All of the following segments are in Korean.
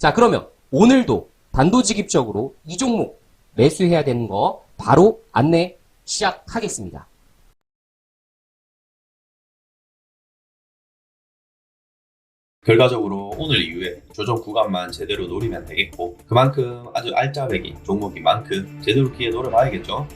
자 그러면 오늘도 단도직입적으로 이 종목 매수해야 되는 거 바로 안내 시작하겠습니다. 결과적으로 오늘 이후에 조정 구간만 제대로 노리면 되겠고 그만큼 아주 알짜배기 종목인 만큼 제대로 기회 노려봐야겠죠.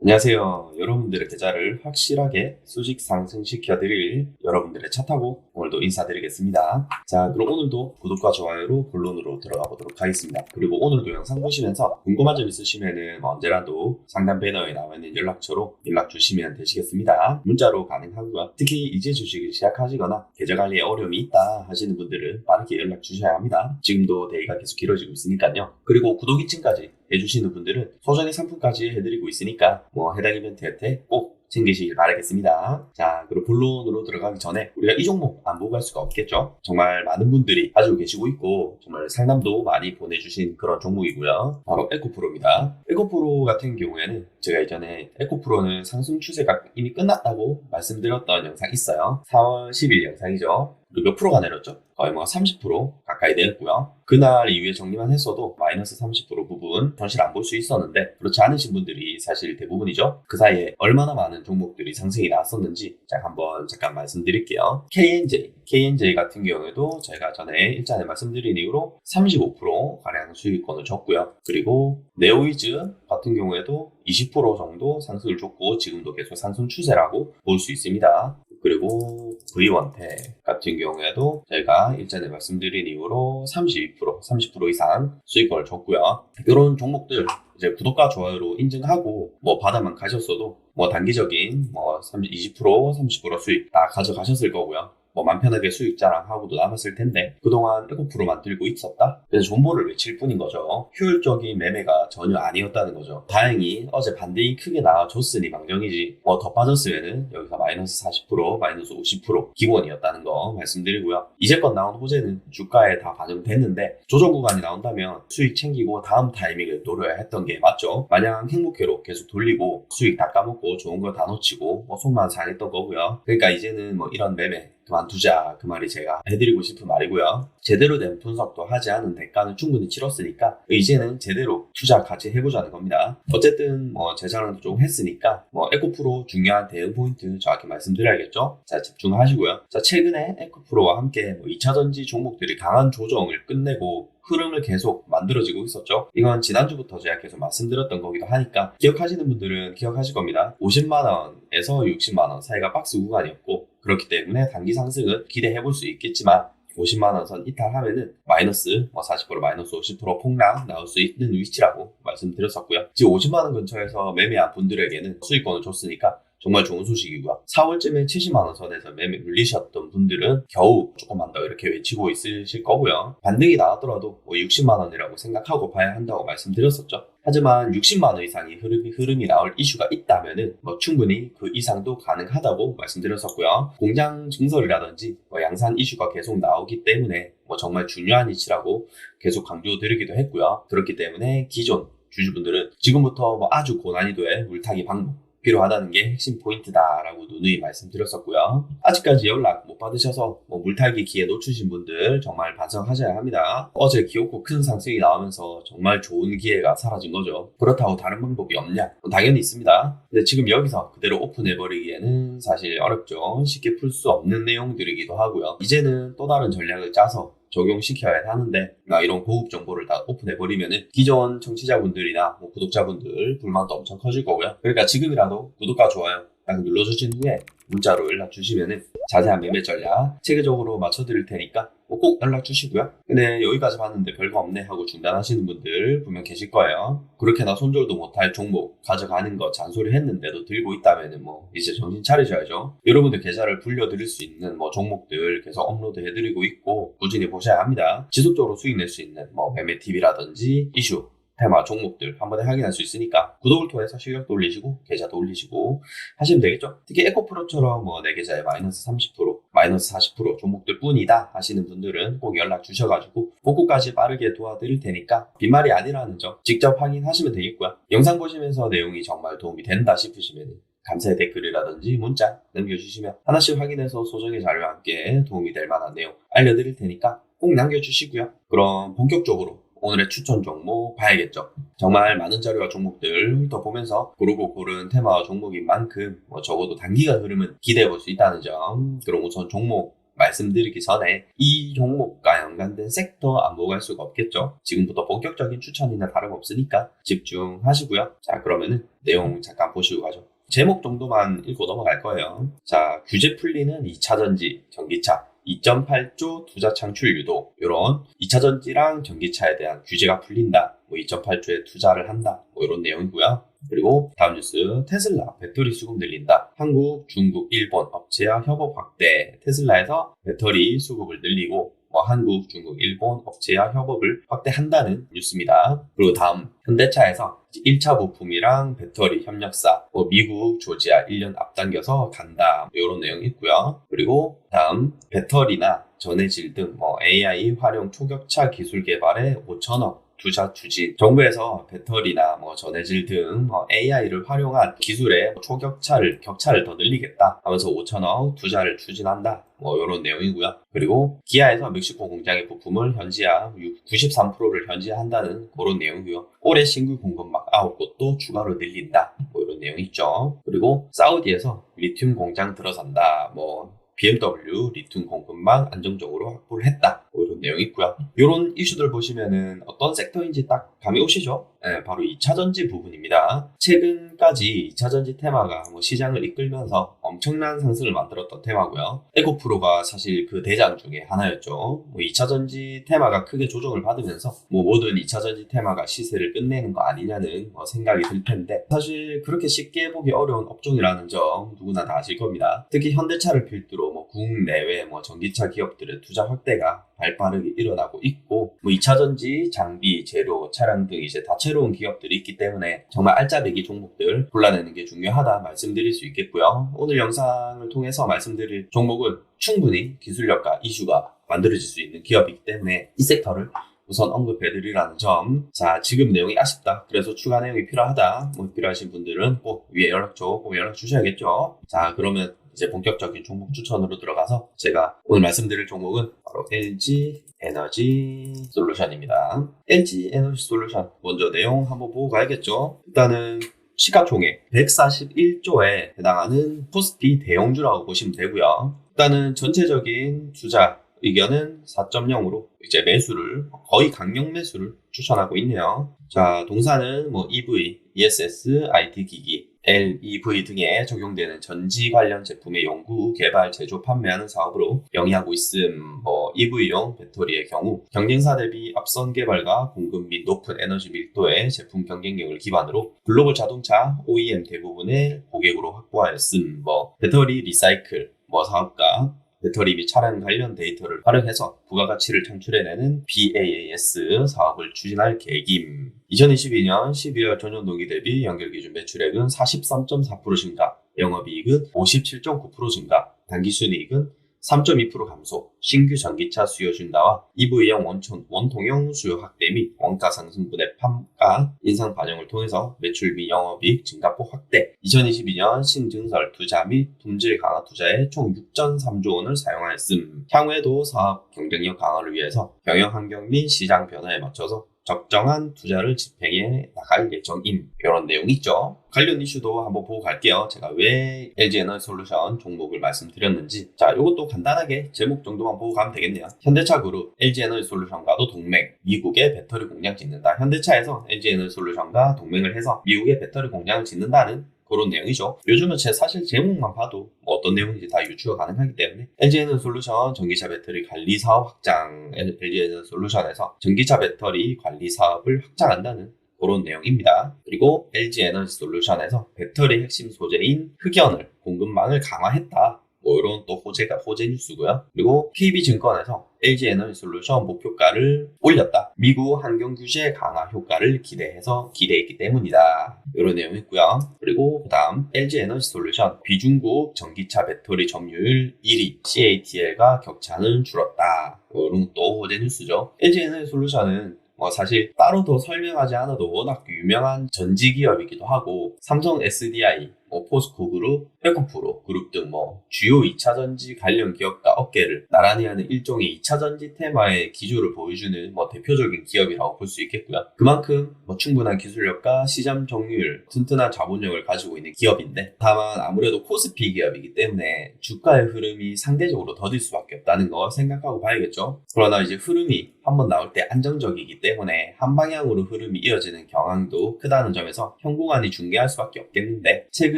안녕하세요. 여러분들의 계좌를 확실하게 수직 상승시켜 드릴 여러분들의 차 타고 오늘도 인사드리겠습니다. 자, 그럼 오늘도 구독과 좋아요로 본론으로 들어가 보도록 하겠습니다. 그리고 오늘도 영상 보시면서 궁금한 점 있으시면은 언제라도 상담 배너에 나와 있는 연락처로 연락 주시면 되시겠습니다. 문자로 가능하고요. 특히 이제 주식을 시작하시거나 계좌 관리에 어려움이 있다 하시는 분들은 빠르게 연락 주셔야 합니다. 지금도 대기가 계속 길어지고 있으니까요. 그리고 구독 2층까지 해주시는 분들은 소정의 상품까지 해드리고 있으니까 뭐 해당 이벤트 혜택 꼭 챙기시길 바라겠습니다. 자, 그리고 본론으로 들어가기 전에 우리가 이 종목 안 보고 갈 수가 없겠죠. 정말 많은 분들이 가지고 계시고 있고 정말 상담도 많이 보내주신 그런 종목이고요. 바로 에코프로입니다. 에코프로 같은 경우에는 제가 이전에 에코프로는 상승 추세가 이미 끝났다고 말씀드렸던 영상 있어요. 4월 10일 영상이죠. 그리고 몇 프로가 내렸죠? 거의 뭐30% 가까이 내렸고요. 그날 이후에 정리만 했어도 마이너스 30% 부분 현실 안 볼 수 있었는데 그렇지 않으신 분들이 사실 대부분이죠. 그 사이에 얼마나 많은 종목들이 상승이 나왔었는지 자 한번 잠깐 말씀드릴게요. KNJ, KNJ 같은 경우에도 저희가 전에 일전에 말씀드린 이후로 35% 가량 수익권을 줬고요. 그리고 네오이즈 같은 경우에도 20% 정도 상승을 줬고 지금도 계속 상승 추세라고 볼 수 있습니다. 그리고 V원택 같은 경우에도 저희가 일전에 말씀드린 이후로 32%, 30% 이상 수익권을 줬고요. 이런 종목들 이제 구독과 좋아요로 인증하고 뭐 받아만 가셨어도 뭐 단기적인 뭐 30, 20%, 30% 수익 다 가져가셨을 거고요. 뭐맘 편하게 수익 자랑하고도 남았을 텐데 그동안 에코프로 만 들고 있었다? 그래서 존버를 외칠 뿐인 거죠. 효율적인 매매가 전혀 아니었다는 거죠. 다행히 어제 반등이 크게 나와줬으니 망정이지 뭐 더 빠졌으면은 여기서 마이너스 40%, 마이너스 50% 기본이었다는 거 말씀드리고요. 이제껏 나온 호재는 주가에 다 반영됐는데 조정 구간이 나온다면 수익 챙기고 다음 타이밍을 노려야 했던 게 맞죠. 마냥 행복회로 계속 돌리고 수익 다 까먹고 좋은 거다 놓치고 뭐 속만 상했던 거고요. 그러니까 이제는 뭐 이런 매매 그만두자 그 말이 제가 해드리고 싶은 말이고요. 제대로 된 분석도 하지 않은 대가는 충분히 치렀으니까 이제는 제대로 투자 같이 해보자는 겁니다. 어쨌든 뭐 재자랑도 좀 했으니까 뭐 에코프로 중요한 대응 포인트 정확히 말씀드려야겠죠. 자 집중하시고요. 자 최근에 에코프로와 함께 뭐 2차전지 종목들이 강한 조정을 끝내고 흐름을 계속 만들어지고 있었죠. 이건 지난주부터 제가 계속 말씀드렸던 거기도 하니까 기억하시는 분들은 기억하실 겁니다. 50만원에서 60만원 사이가 박스 구간이었고 그렇기 때문에 단기 상승은 기대해 볼 수 있겠지만 50만원 선 이탈하면은 마이너스 뭐 40% 마이너스 50% 폭락 나올 수 있는 위치라고 말씀드렸었고요. 지금 50만원 근처에서 매매한 분들에게는 수익권을 줬으니까 정말 좋은 소식이고요. 4월쯤에 70만원 선에서 매매 물리셨던 분들은 겨우 조금만 더 이렇게 외치고 있으실 거고요. 반등이 나왔더라도 뭐 60만원이라고 생각하고 봐야 한다고 말씀드렸었죠. 하지만 60만 원 이상의 흐름이, 흐름이 나올 이슈가 있다면은 뭐 충분히 그 이상도 가능하다고 말씀드렸었고요. 공장 증설이라든지 뭐 양산 이슈가 계속 나오기 때문에 뭐 정말 중요한 이치라고 계속 강조드리기도 했고요. 그렇기 때문에 기존 주주분들은 지금부터 뭐 아주 고난이도의 물타기 방법 필요하다는 게 핵심 포인트다라고 누누이 말씀드렸었고요. 아직까지 연락 못 받으셔서 뭐 물타기 기회 놓치신 분들 정말 반성하셔야 합니다. 어제 기업고 큰 상승이 나오면서 정말 좋은 기회가 사라진 거죠. 그렇다고 다른 방법이 없냐? 뭐 당연히 있습니다. 근데 지금 여기서 그대로 오픈해버리기에는 사실 어렵죠. 쉽게 풀 수 없는 내용들이기도 하고요. 이제는 또 다른 전략을 짜서 적용시켜야 하는데 나 이런 고급 정보를 다 오픈해버리면은 기존 청취자분들이나 뭐 구독자분들 불만도 엄청 커질 거고요. 그러니까 지금이라도 구독과 좋아요 딱 눌러주신 후에 문자로 연락 주시면은 자세한 매매 전략 체계적으로 맞춰드릴 테니까 뭐 꼭 연락 주시고요. 근데 여기까지 봤는데 별거 없네 하고 중단하시는 분들 분명 계실 거예요. 그렇게나 손절도 못할 종목 가져가는 거 잔소리 했는데도 들고 있다면은 뭐 이제 정신 차리셔야죠. 여러분들 계좌를 불려드릴 수 있는 뭐 종목들 계속 업로드 해드리고 있고 꾸준히 보셔야 합니다. 지속적으로 수익 낼 수 있는 뭐 매매 팁이라든지 이슈 테마 종목들 한 번에 확인할 수 있으니까 구독을 통해서 실력도 올리시고 계좌도 올리시고 하시면 되겠죠. 특히 에코프로처럼 뭐 내 계좌에 마이너스 30% 마이너스 40% 종목들 뿐이다 하시는 분들은 꼭 연락 주셔가지고 복구까지 빠르게 도와드릴 테니까 빈말이 아니라는 점 직접 확인하시면 되겠고요. 영상 보시면서 내용이 정말 도움이 된다 싶으시면 감사의 댓글이라든지 문자 남겨주시면 하나씩 확인해서 소정의 자료와 함께 도움이 될 만한 내용 알려드릴 테니까 꼭 남겨주시고요. 그럼 본격적으로 오늘의 추천 종목 봐야겠죠. 정말 많은 자료와 종목들 훑어보면서 고르고 고른 테마와 종목인 만큼 뭐 적어도 단기간 흐름은 기대해 볼 수 있다는 점. 그럼 우선 종목 말씀드리기 전에 이 종목과 연관된 섹터 안 보고 갈 수가 없겠죠. 지금부터 본격적인 추천이나 다름없으니까 집중하시고요. 자 그러면은 내용 잠깐 보시고 가죠. 제목 정도만 읽고 넘어갈 거예요. 자 규제 풀리는 2차전지 전기차 2.8조 투자 창출 유도 이런 2차 전지랑 전기차에 대한 규제가 풀린다. 뭐 2.8조에 투자를 한다. 뭐 이런 내용이고요. 그리고 다음 뉴스 테슬라 배터리 수급 늘린다. 한국, 중국, 일본 업체와 협업 확대. 테슬라에서 배터리 수급을 늘리고 뭐 한국, 중국, 일본 업체와 협업을 확대한다는 뉴스입니다. 그리고 다음 현대차에서 1차 부품이랑 배터리 협력사, 뭐 미국, 조지아 1년 앞당겨서 간다 이런 내용이 있고요. 그리고 다음 배터리나 전해질 등 뭐 AI 활용 초격차 기술 개발에 5천억 투자 추진. 정부에서 배터리나 뭐 전해질 등 AI를 활용한 기술의 초격차를 격차를 더 늘리겠다 하면서 5천억 투자를 추진한다. 뭐 이런 내용이고요. 그리고 기아에서 멕시코 공장의 부품을 현지화 93%를 현지화한다는 그런 내용이고요. 올해 신규 공급막 9곳도 추가로 늘린다. 뭐 이런 내용이 있죠. 그리고 사우디에서 리튬 공장 들어선다. 뭐 BMW 리튬 공급망 안정적으로 확보를 했다. 뭐 이런 내용이 있고요. 이런 이슈들 보시면은 어떤 섹터인지 딱 감이 오시죠? 네, 바로 2차전지 부분입니다. 최근까지 2차전지 테마가 뭐 시장을 이끌면서 엄청난 상승을 만들었던 테마고요. 에코프로가 사실 그 대장 중에 하나였죠. 뭐 2차전지 테마가 크게 조정을 받으면서 뭐 모든 2차전지 테마가 시세를 끝내는 거 아니냐는 뭐 생각이 들 텐데 사실 그렇게 쉽게 보기 어려운 업종이라는 점 누구나 다 아실 겁니다. 특히 현대차를 필두로 뭐 국내외 뭐 전기차 기업들의 투자 확대가 발빠르게 일어나고 있고 뭐 2차전지, 장비, 재료, 차량 등 이제 다채로운 기업들이 있기 때문에 정말 알짜배기 종목들 골라내는 게 중요하다 말씀드릴 수 있겠고요. 오늘 영상을 통해서 말씀드릴 종목은 충분히 기술력과 이슈가 만들어질 수 있는 기업이기 때문에 이 섹터를 우선 언급해드리라는 점. 자, 지금 내용이 아쉽다. 그래서 추가 내용이 필요하다. 뭐 필요하신 분들은 꼭 위에 연락처 꼭 연락 주셔야겠죠. 자, 그러면 이제 본격적인 종목 추천으로 들어가서 제가 오늘 말씀드릴 종목은 바로 LG 에너지 솔루션입니다. LG 에너지 솔루션 먼저 내용 한번 보고 가야겠죠. 일단은 시가총액 141조에 해당하는 코스피 대형주라고 보시면 되고요. 일단은 전체적인 투자 의견은 4.0으로 이제 매수를 거의 강력 매수를 추천하고 있네요. 자, 동사는 뭐 EV, ESS, IT 기기, LEV 등에 적용되는 전지 관련 제품의 연구, 개발, 제조, 판매하는 사업으로 영위하고 있음. 뭐 EV용 배터리의 경우 경쟁사 대비 앞선 개발과 공급 및 높은 에너지 밀도의 제품 경쟁력을 기반으로 글로벌 자동차 OEM 대부분의 고객으로 확보하였음. 뭐 배터리 리사이클, 뭐 사업가, 배터리 및 차량 관련 데이터를 활용해서 부가가치를 창출해내는 BAAS 사업을 추진할 계획임. 2022년 12월 전년 동기 대비 연결 기준 매출액은 43.4% 증가, 영업이익은 57.9% 증가, 당기순이익은 3.2% 감소, 신규 전기차 수요 증가와 EV형 원천, 원통형 수요 확대 및 원가 상승분의 판가 인상 반영을 통해서 매출 및 영업이익 증가폭 확대, 2022년 신증설 투자 및 품질 강화 투자에 총 6.3조 원을 사용하였음. 향후에도 사업 경쟁력 강화를 위해서 경영 환경 및 시장 변화에 맞춰서 적정한 투자를 집행해 나갈 예정임. 이런 내용이 있죠. 관련 이슈도 한번 보고 갈게요. 제가 왜 LG 에너지 솔루션 종목을 말씀드렸는지. 자, 이것도 간단하게 제목 정도만 보고 가면 되겠네요. 현대차 그룹 LG 에너지 솔루션과도 동맹. 미국에 배터리 공장 짓는다. 현대차에서 LG 에너지 솔루션과 동맹을 해서 미국에 배터리 공장을 짓는다는 그런 내용이죠. 요즘은 제 사실 제목만 봐도 뭐 어떤 내용인지 다 유추가 가능하기 때문에 LG에는 솔루션 전기차 배터리 관리 사업 확장, LG에는 솔루션에서 전기차 배터리 관리 사업을 확장한다는 그런 내용입니다. 그리고 LG 에너지 솔루션에서 배터리 핵심 소재인 흑연을 공급망을 강화했다. 뭐 이런 또 호재가 호재 뉴스고요. 그리고 KB증권에서 LG 에너지 솔루션 목표가를 올렸다. 미국 환경 규제 강화 효과를 기대해서 기대했기 때문이다. 이런 내용이 있고요. 그리고 그다음 LG 에너지 솔루션 비중국 전기차 배터리 점유율 1위 CATL과 격차는 줄었다. 뭐 이런 또 호재 뉴스죠. LG 에너지 솔루션은 뭐 사실 따로 더 설명하지 않아도 워낙 유명한 전지 기업이기도 하고 삼성 SDI, 뭐 포스코 그룹, 에코프로 그룹 등 뭐 주요 2차 전지 관련 기업과 업계를 나란히 하는 일종의 2차 전지 테마의 기조를 보여주는 뭐 대표적인 기업이라고 볼 수 있겠고요. 그만큼 뭐 충분한 기술력과 시장 점유율, 튼튼한 자본력을 가지고 있는 기업인데 다만 아무래도 코스피 기업이기 때문에 주가의 흐름이 상대적으로 더딜 수밖에 없다는 거 생각하고 봐야겠죠. 그러나 이제 흐름이 한번 나올 때 안정적이기 때문에 한 방향으로 흐름이 이어지는 경향도 크다는 점에서 현공안이 중개할 수밖에 없겠는데 최근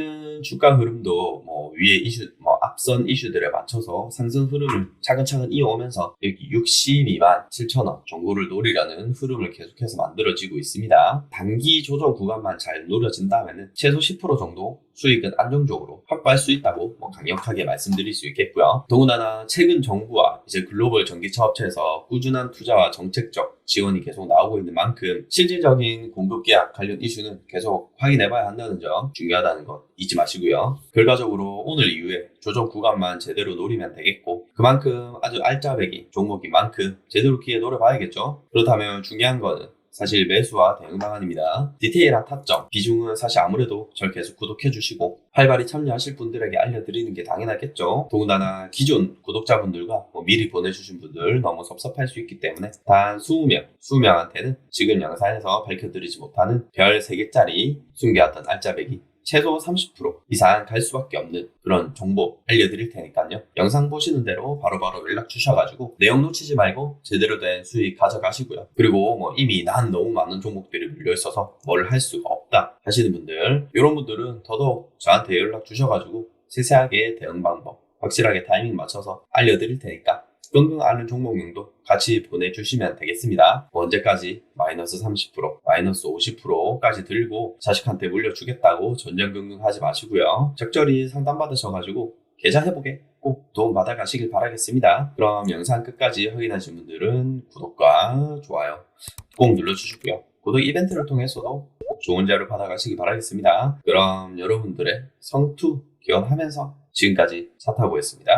최근 주가 흐름도 뭐 위에 이슈, 뭐 앞선 이슈들에 맞춰서 상승 흐름을 차근차근 이어오면서 여기 62만 7천 원 정도를 노리려는 흐름을 계속해서 만들어지고 있습니다. 단기 조정 구간만 잘 노려진다면은 최소 10% 정도 수익은 안정적으로 확보할 수 있다고 뭐 강력하게 말씀드릴 수 있겠고요. 더군다나 최근 정부와 이제 글로벌 전기차 업체에서 꾸준한 투자와 정책적 지원이 계속 나오고 있는 만큼 실질적인 공급 계약 관련 이슈는 계속 확인해 봐야 한다는 점 중요하다는 것 잊지 마시고요. 결과적으로 오늘 이후에 조정 구간만 제대로 노리면 되겠고 그만큼 아주 알짜배기 종목인 만큼 제대로 기회 노려봐야겠죠. 그렇다면 중요한 거는 사실 매수와 대응 방안입니다. 디테일한 타점, 비중은 사실 아무래도 절 계속 구독해주시고 활발히 참여하실 분들에게 알려드리는 게 당연하겠죠. 더군다나 기존 구독자분들과 뭐 미리 보내주신 분들 너무 섭섭할 수 있기 때문에 단 20명, 20명한테는 지금 영상에서 밝혀드리지 못하는 별 3개짜리 숨겨왔던 알짜배기 최소 30% 이상 갈 수밖에 없는 그런 정보 알려드릴 테니까요. 영상 보시는 대로 바로 바로 연락 주셔가지고 내용 놓치지 말고 제대로 된 수익 가져가시고요. 그리고 뭐 이미 난 너무 많은 종목들이 물려있어서 뭘 할 수가 없다 하시는 분들 이런 분들은 더더욱 저한테 연락 주셔가지고 세세하게 대응 방법 확실하게 타이밍 맞춰서 알려드릴 테니까 끙끙 앓는 종목명도 같이 보내주시면 되겠습니다. 뭐 언제까지 마이너스 30%, 마이너스 50%까지 들고 자식한테 물려주겠다고 전전긍긍 하지 마시고요. 적절히 상담받으셔가지고 계좌 회복에 꼭 도움 받아가시길 바라겠습니다. 그럼 영상 끝까지 확인하신 분들은 구독과 좋아요 꼭 눌러주시고요. 구독 이벤트를 통해서도 꼭 좋은 자료 받아가시기 바라겠습니다. 그럼 여러분들의 성투 기원하면서 지금까지 사타고였습니다.